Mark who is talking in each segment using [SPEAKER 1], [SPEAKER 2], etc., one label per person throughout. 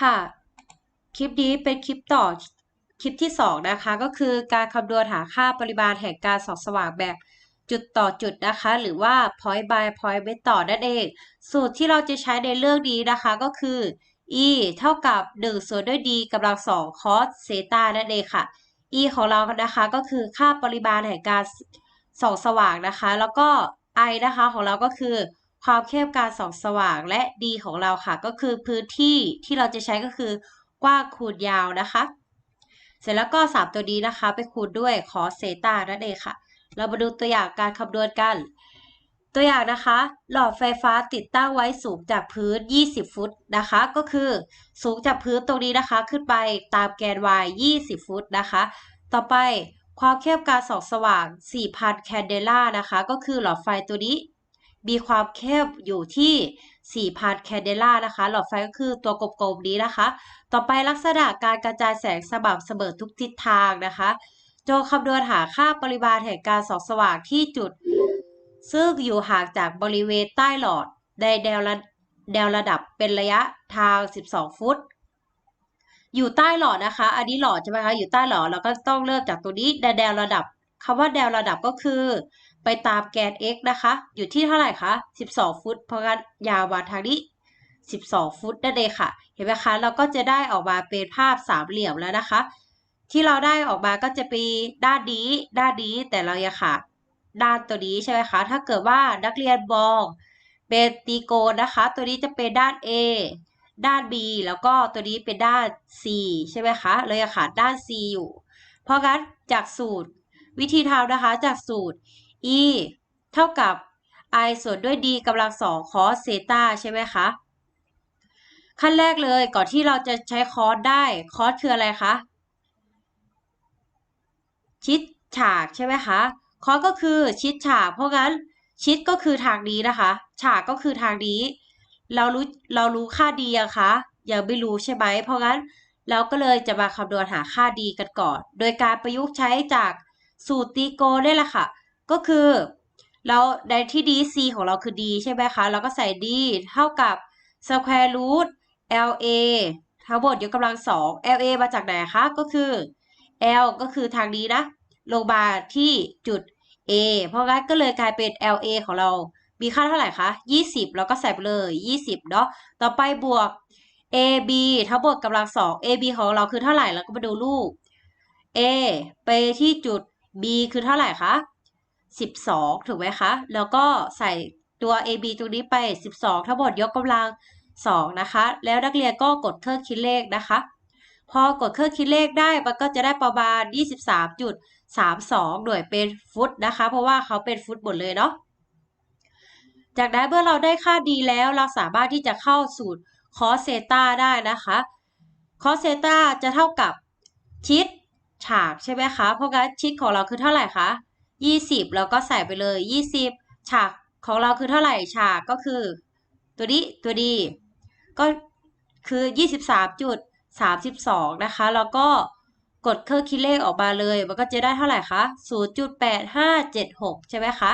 [SPEAKER 1] ค่ะ คลิปนี้เป็นคลิปต่อคลิปที่ 2 นะคะ ก็คือการคำนวณหาค่าปริมาณแห่งการส่องสว่างแบบจุดต่อจุดนะคะ หรือว่า point by point method นั่นเอง สูตรที่เราจะใช้ในเรื่องนี้นะคะก็คือ e เท่ากับ 1 ส่วนด้วย d กำลัง 2 cos เซตานั่นเองค่ะ e ของเรานะคะก็คือค่าปริมาณแห่งการส่องสว่างนะคะ แล้วก็ i นะคะของเราก็คือ ความเข้มการส่องสว่างและ d ของเราค่ะ ก็คือพื้นที่ที่เราจะใช้ก็คือกว้างคูณยาวนะคะ เสร็จแล้วก็ 3 ตัวนี้นะคะ ไปคูณด้วย cos เซตานั่นเองค่ะ เรามาดูตัวอย่างการคำนวณกัน ตัวอย่างนะคะ หลอดไฟฟ้าติดตั้งไว้สูงจากพื้น 20 ฟุตนะคะ ก็คือสูงจากพื้นตรงนี้นะคะ ขึ้นไปตามแกน y 20 ฟุตนะคะ ต่อไปความเข้มการส่องสว่าง 4,000 แคนเดล่านะคะ ก็คือหลอดไฟตัวนี้ มีความเข้มอยู่ที่ 4,000 แคนเดล่านะคะ หลอดไฟก็คือตัวกลมๆนี้นะคะ ต่อไปลักษณะการกระจายแสงสม่ำเสมอทุกทิศทางนะคะ โจงคำนวณหาค่าปริมาณแห่งการส่องสว่างที่จุด ซึ่งอยู่ห่างจากบริเวณใต้หลอดในแนวระแนวระดับเป็นระยะทาง 12 ฟุต อยู่ใต้หลอดนะคะ อันนี้หลอดใช่ไหมคะ อยู่ใต้หลอดเราก็ต้องเริ่มจากตัวนี้แนวระดับคำว่าแนวระดับก็คือ ไปตามแกน x นะคะ อยู่ที่เท่าไหร่คะ 12 ฟุต เพราะงั้นยาวมาทางนี้ 12 ฟุตนั่นเองค่ะ เห็นไหมคะ เราก็จะได้ออกมาเป็นภาพสามเหลี่ยมแล้วนะคะ ที่เราได้ออกมาก็จะเป็นด้านนี้ ด้านนี้แต่เรายังขาดด้านตัวนี้ใช่ไหมคะ ถ้าเกิดว่านักเรียนมองเป็นตีโกนนะคะ ตัวนี้จะเป็นด้าน A ด้าน B แล้วก็ตัวนี้เป็นด้าน C ใช่ไหมคะ เรายังขาดด้าน C อยู่ เพราะงั้นจากสูตรวิธีทำนะคะ จากสูตร e เท่ากับ i ส่วนด้วย d กำลังสอง cos เซตาใช่ไหมคะ ขั้นแรกเลยก่อนที่เราจะใช้คอสได้คอสคืออะไรคะ ชิดฉากใช่ไหมคะคอสก็คือชิดฉาก เพราะงั้นชิดก็คือทางนี้นะคะ ฉากก็คือทางนี้ เรารู้เรารู้ค่าดีอะคะยังไม่รู้ใช่ไหมเพราะงั้นเราก็เลยจะมาคำนวณหาค่าดีกันก่อน โดยการประยุกต์ใช้จากสูตรตีโกนี่แหละค่ะ ก็คือเราในที่ดี c ของเราคือ d ใช่ไหมคะ เราก็ใส่ d เท่ากับ square root la ทั้งหมดยกกำลังสอง la มาจากไหนคะ ก็คือ l ก็คือทางนี้นะ ลงมาที่จุด a เพราะงั้นก็เลยกลายเป็น la ของเรา มีค่าเท่าไหร่คะ 20 แล้วก็ใส่ไปเลย 20 เนาะ ต่อไปบวก ab ทั้งหมดกำลังสอง ab ของเราคือเท่าไหร่ แล้วก็มาดูรูป a ไปที่จุด b คือเท่าไหร่คะ 12 ถูกไหมคะ แล้วก็ใส่ตัว ab ตรงนี้ไป 12 ทั้งหมดยกกำลัง 2 นะคะ แล้วนักเรียนก็กดเครื่องคิดเลขนะคะ พอกดเครื่องคิดเลขได้มันก็จะได้ประมาณ 23.32 หน่วยเป็นฟุตนะคะ เพราะว่าเขาเป็นฟุตหมดเลยเนาะ จากนั้นเมื่อเราได้ค่าดีแล้วเราสามารถที่จะเข้าสูตรคอสเซตาได้นะคะคอสเซตาจะเท่ากับชิดฉากใช่ไหมคะ เพราะงั้นชิดของเราคือเท่าไหร่คะ 20 แล้วก็ใส่ไปเลย 20 ฉากของเราคือเท่าไหร่ฉากก็คือ ตัวนี้ตัวดี ก็คือ 23.32 นะคะ แล้วก็กดเครื่องคิดเลขออกมาเลย มันก็จะได้เท่าไหร่คะ 0.8576 ใช่ไหมคะ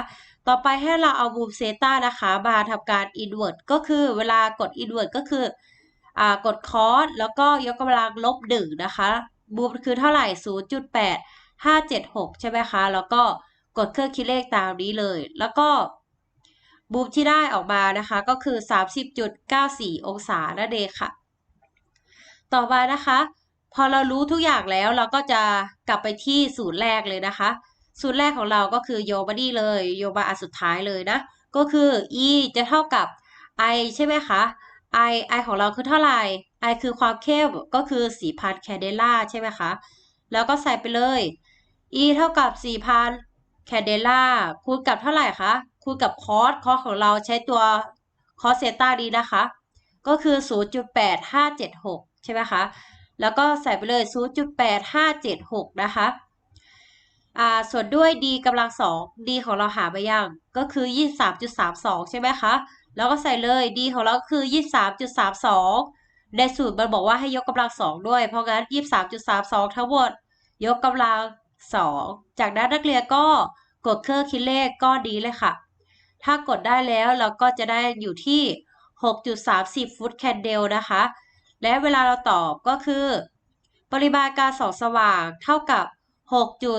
[SPEAKER 1] ต่อไปให้เราเอามุมเซต้านะคะ มาทำการ invert ก็คือเวลากด invert ก็คืออ่ากดคอสแล้วก็ยกกำลังลบหนึ่งนะคะ บูมคือเท่าไหร่ 0.8576 ใช่ไหมคะ แล้วก็ กดเครื่องคิดเลขตามนี้เลย แล้วก็บูมที่ได้ออกมานะคะก็คือ 30.94 องศานั่นเองค่ะ ต่อมานะคะ พอเรารู้ทุกอย่างแล้วเราก็จะกลับไปที่สูตรแรกเลยนะคะ สูตรแรกของเราก็คือโยบานี่เลยโยบาอันสุดท้ายเลยนะ ก็คือ e จะเท่ากับ i ใช่ไหมคะ i i ของเราคือเท่าไหร่ i คือความเข้มก็คือ 4,000 แคเดล่าใช่ไหมคะ แล้วก็ใส่ไปเลย e เท่ากับ 4,000 แคนเดล่าคูณกับเท่าไหร่คะ คูณกับคอสคอสของเราใช้ตัวคอสเซต้าดีนะคะ ก็คือ 0.8576 ใช่ไหมคะ แล้วก็ใส่ไปเลย 0.8576 นะคะ อ่า ส่วนด้วย d กำลังสอง d ของเราหาไปยัง ก็คือ 23.32 ใช่ไหมคะ แล้วก็ใส่เลย d ของเราคือ 23.32 ในสูตรมันบอกว่าให้ยกกำลังสองด้วย เพราะงั้น 23.32 ทั้งหมด ยกกำลัง สองจากนั้นนักเรียนก็กดเครื่องคิดเลขก็ดีเลยค่ะ ถ้ากดได้แล้วเราก็จะได้อยู่ที่ 6.30 ฟุตแคนเดลนะคะ และเวลาเราตอบก็คือ ปริมาณการส่องสว่างเท่ากับ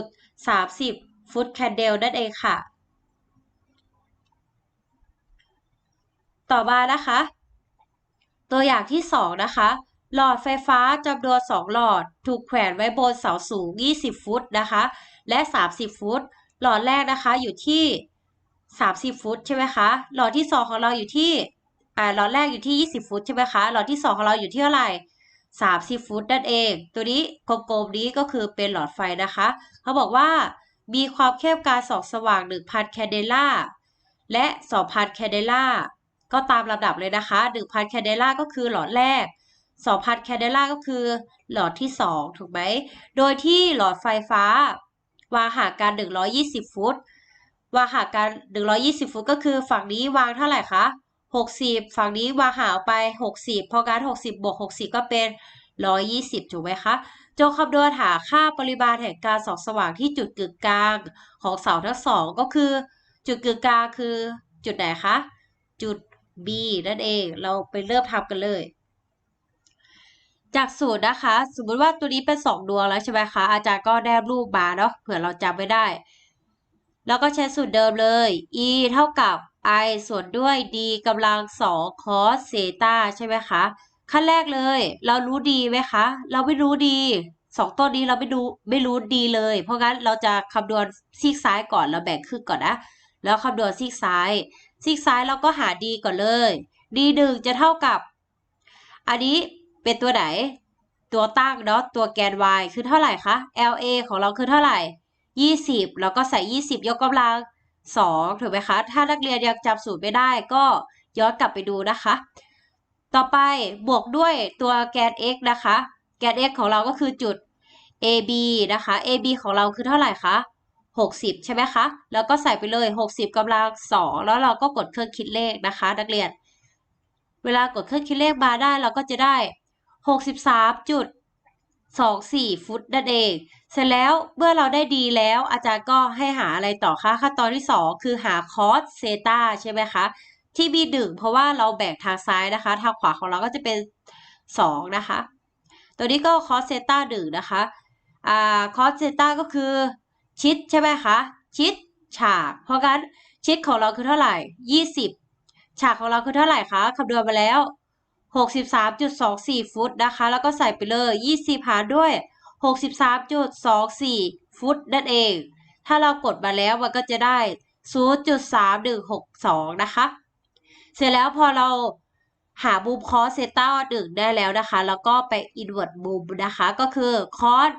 [SPEAKER 1] 6.30 ฟุตแคนเดลนั่นเองค่ะ ต่อมานะคะ ตัวอย่างที่ 2 นะคะ หลอดไฟฟ้าจำนวน2หลอด ถูกแขวนไว้บนเสาสูง 20 ฟุตนะคะ และ 30 ฟุต หลอดแรกนะคะอยู่ที่ 30 ฟุตใช่ไหมคะ หลอดที่ 2 ของเราอยู่ที่อ่าหลอดแรกอยู่ที่ 20 ฟุตใช่ไหมคะ หลอดที่ 2 ของเราอยู่ที่เท่าไหร่30 ฟุตนั่นเอง ตัวนี้กลมๆนี้ก็คือเป็นหลอดไฟนะคะ เขาบอกว่ามีความเข้มการส่องสว่าง 1,000 แคนเดล่า และ 2,000 แคนเดล่า ก็ตามลำดับเลยนะคะ 1,000 แคนเดล่าก็คือหลอดแรก 2,000แคนเดล่าก็คือ หลอดที่ 2 ถูกไหม โดยที่หลอดไฟฟ้า วางห่างกัน 120 ฟุต วางห่างกัน 120 ฟุตก็คือฝั่งนี้วางเท่าไหร่คะ 60 ฝั่งนี้วางห่างออกไป 60 พอการ 60 บวก 60 ก็เป็น 120 ถูกไหมคะ จงคำนวณหาค่าปริมาณแห่งการส่องสว่างที่จุดกึ่งกลางของเสาทั้งสองก็คือ จุดกึ่งกลางคือจุดไหนคะ จุด B นั่นเอง เราไปเริ่มทำกันเลย จากสูตรนะคะ สมมุติว่าตัวนี้เป็น2ดวงแล้วใช่ไหมคะ อาจารย์ก็แนบรูปมาเนาะเผื่อเราจำไม่ได้ แล้วก็ใช้สูตรเดิมเลย e เท่ากับ i ส่วนด้วย d กำลัง2 cos เซตาใช่ไหมคะ ขั้นแรกเลย เรารู้ดีไหมคะ เราไม่รู้ดีสองต้นนี้เราไม่รู้ไม่รู้ดีเลย เพราะงั้นเราจะคำนวณซีกซ้ายก่อนเราแบ่งครึ่งก่อนนะแล้วคำนวณซีกซ้ายซีกซ้ายเราก็หา d ก่อนเลย d หนึ่งจะเท่ากับ อันนี้ เป็นตัวไหน ตัวตั้งเนาะตัวแกน y คือเท่าไหร่คะ la ของเราคือเท่าไหร่ 20 แล้วก็ใส่ 20 ยกกำลัง 2 ถูกไหมคะ ถ้านักเรียนยังจำสูตรไม่ได้ก็ย้อนกลับไปดูนะคะ ต่อไปบวกด้วยตัวแกน x นะคะ แกน x ของเราก็คือจุด ab นะคะ ab ของเราคือเท่าไหร่คะ 60 ใช่ไหมคะ แล้วก็ใส่ไปเลย 60กำลัง 2 แล้วเราก็กดเครื่องคิดเลขนะคะ นักเรียน เวลากดเครื่องคิดเลขมาได้เราก็จะได้ 63.24 ฟุตนั่นเอง เสร็จแล้วเมื่อเราได้ดีแล้วอาจารย์ก็ให้หาอะไรต่อคะขั้นตอนที่ 2 คือหาคอสเซตาใช่ไหมคะ ที่มีดึงเพราะว่าเราแบ่งทางซ้ายนะคะ ทางขวาของเราก็จะเป็น 2 นะคะ ตัวนี้ก็คอสเซตาหนึ่งนะคะอ่าคอสเซตาก็คือชิดใช่ไหมคะ ชิดฉาก เพราะงั้นชิดของเราคือเท่าไหร่ 20 ฉากของเราคือเท่าไหร่คะคำนวณมาแล้ว 63.24 ฟุตนะคะ แล้วก็ใส่ไปเลย 20 หารด้วย 63.24 ฟุตนั่นเอง ถ้าเรากดมาแล้วมันก็จะได้ 0.3162 นะคะ เสร็จแล้วพอเราหามุมคอสเซต้าหนึ่งได้แล้วนะคะ แล้วก็ไปอินเวอร์ตมุมนะคะ ก็คือคอส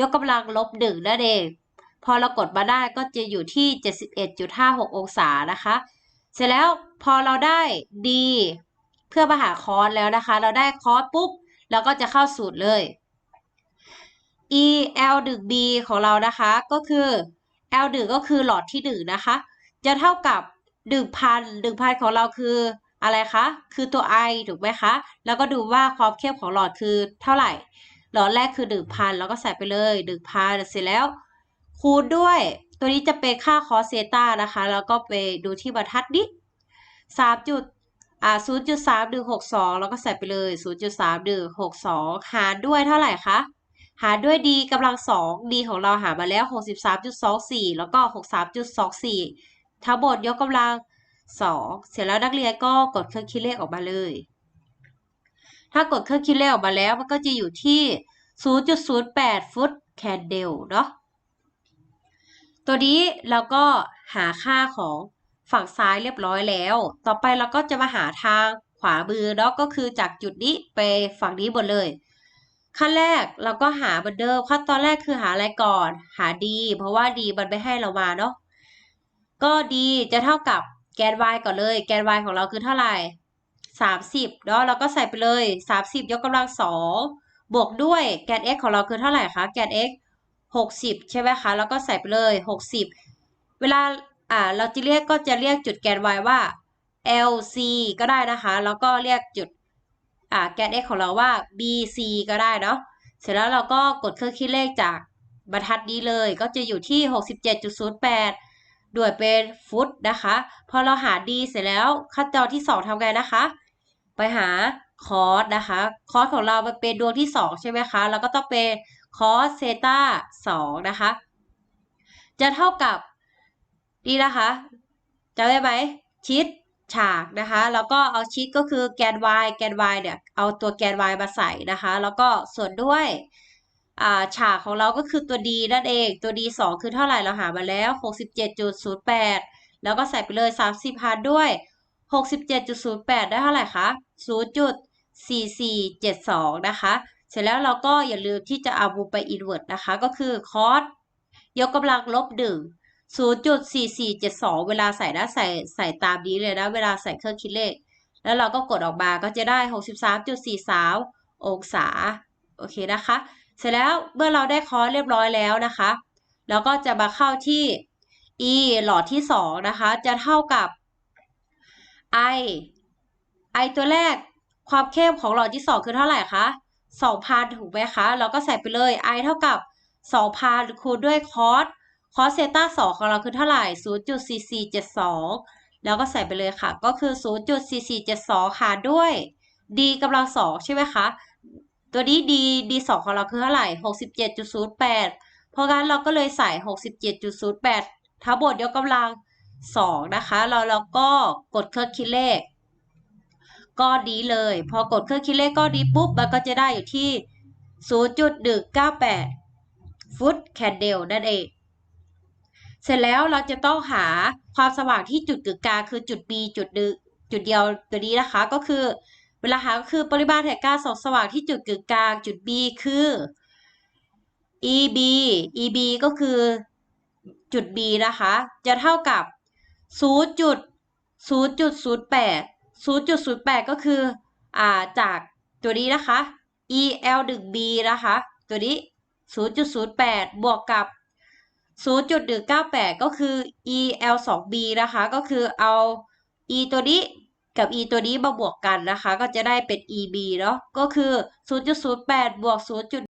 [SPEAKER 1] ยกกำลังลบหนึ่งนั่นเอง พอเรากดมาได้ก็จะอยู่ที่ 71.56 องศานะคะ เสร็จแล้วพอเราได้ d เพื่อมาหาคอสแล้วนะคะ เราได้คอสปุ๊บเราก็จะเข้าสูตรเลย e l 1 b ของเรานะคะก็คือ l 1ก็คือหลอดที่1นะคะ จะเท่ากับ1,000 1,000ของเราคืออะไรคะ คือตัว i ถูกไหมคะ แล้วก็ดูว่าความเข้มของหลอดคือเท่าไหร่ หลอดแรกคือ1,000แล้วก็ใส่ไปเลย1,000เสร็จแล้ว คูณด้วย ตัวนี้จะเป็นค่าคอสเซตานะคะ แล้วก็ไปดูที่บรรทัดนี้3จุด อ่า0.3162แล้วก็ใส่ไปเลย0.3162หารด้วยเท่าไหร่คะหารด้วย d กำลัง2 d ของเราหามาแล้ว63.24แล้วก็63.24ทั้งหมดยกกำลัง2เสร็จแล้วนักเรียนก็กดเครื่องคิดเลขออกมาเลย ถ้ากดเครื่องคิดเลขออกมาแล้วมันก็จะอยู่ที่0.08ฟุตแคนเดลเนาะตัวนี้เราก็หาค่าของ ฝั่งซ้ายเรียบร้อยแล้ว ต่อไปเราก็จะมาหาทางขวามือเนาะก็คือจากจุดนี้ไปฝั่งนี้หมดเลย ขั้นแรกเราก็หาเหมือนเดิมขั้นตอนแรกคือหาอะไรก่อน หา d เพราะว่า d มันไม่ให้เรามาเนาะก็ d จะเท่ากับแกน y ก่อนเลย แกน y ของเราคือเท่าไหร่30เนาะเราก็ใส่ไปเลย 30 ยกกำลัง2บวกด้วยแกน x ของเราคือเท่าไหร่คะแกน x 60 ใช่ไหมคะ แล้วก็ใส่ไปเลย 60 เวลา อ่าเราจะเรียกก็จะเรียกจุดแกน y ว่า LC ก็ได้นะคะ แล้วก็เรียกจุดอ่าแกน x ของเราว่า BC ก็ได้เนาะเสร็จแล้วเราก็กดเครื่องคิดเลขจากบรรทัดนี้เลยก็จะอยู่ที่ 67.08ด้วยเป็นฟุตนะคะ พอเราหา d เสร็จแล้วขั้นตอนที่ 2ทำไงนะคะ ไปหาคอสนะคะ คอสของเรามันเป็นดวงที่สองใช่ไหมคะแล้วก็ต้องเป็นคอสเซตาสองนะคะ จะเท่ากับ นี่นะคะจำได้ไหมชิดฉากนะคะ แล้วก็เอาชิดก็คือแกน y แกน y เนี่ยเอาตัวแกน y มาใส่นะคะ แล้วก็ส่วนด้วยอ่าฉากของเราก็คือตัว d นั่นเองตัว d สองคือเท่าไหร่เราหามาแล้ว 67.08 แล้วก็ใส่ไปเลย 30หารด้วย 67.08 ได้เท่าไหร่คะ0.4472 นะคะ เสร็จแล้วเราก็อย่าลืมที่จะเอามุมไปอินเวอร์ตนะคะ ก็คือคอสยกกำลังลบหนึ่ง 0.4472 เวลาใส่นะใส่ใส่ตามนี้เลยนะ เวลาใส่เครื่องคิดเลข แล้วเราก็กดออกมาก็จะได้ 63.43 องศา โอเคนะคะ เสร็จแล้วเมื่อเราได้คอเรียบร้อยแล้วนะคะ เราก็จะมาเข้าที่ e หลอดที่ 2 นะคะ จะเท่ากับ i i ตัวแรกความเข้มของหลอดที่ 2 คือเท่าไหร่คะ 2,000 ถูกไหมคะ เราก็ใส่ไปเลย i เท่ากับ 2,000 คูณด้วยคอส คอสเซต้า2ของเราคือเท่าไหร่ 0.4472 แล้วก็ใส่ไปเลยค่ะ ก็คือ 0.4472หารด้วย d กำลังสองใช่ไหมคะ ตัวนี้ d d สองของเราคือเท่าไหร่ 67.08 เพราะงั้นเราก็เลยใส่ 67.08 ทั้งหมดยกกำลังสองนะคะเราเราก็กดเครื่องคิดเลขก้อนนี้เลย พอกดเครื่องคิดเลขก้อนนี้ปุ๊บมันก็จะได้อยู่ที่ 0.198 ฟุตแคนเดลนั่นเอง เสร็จแล้วเราจะต้องหาความสว่างที่จุดกึ่งกลางคือจุด B จุดดจุดเดียวตัวนี้นะคะก็คือ เวลาหาก็คือปริมาณแห่งการส่องสว่างที่จุดกึ่งกลางจุด B คือ EB EB ก็คือจุด B นะคะ จะเท่ากับ 0.0.08 0.08 ก็คืออ่าจากตัวนี้นะคะ EL 1 B นะคะ ตัวนี้ 0.08 บวกกับ 0.198 ก็คือ EL 2 B นะคะ ก็คือเอา E ตัวนี้กับ E ตัวนี้มาบวกกันนะคะ ก็จะได้เป็น EB เนาะ ก็คือ 0.08 บวก 0.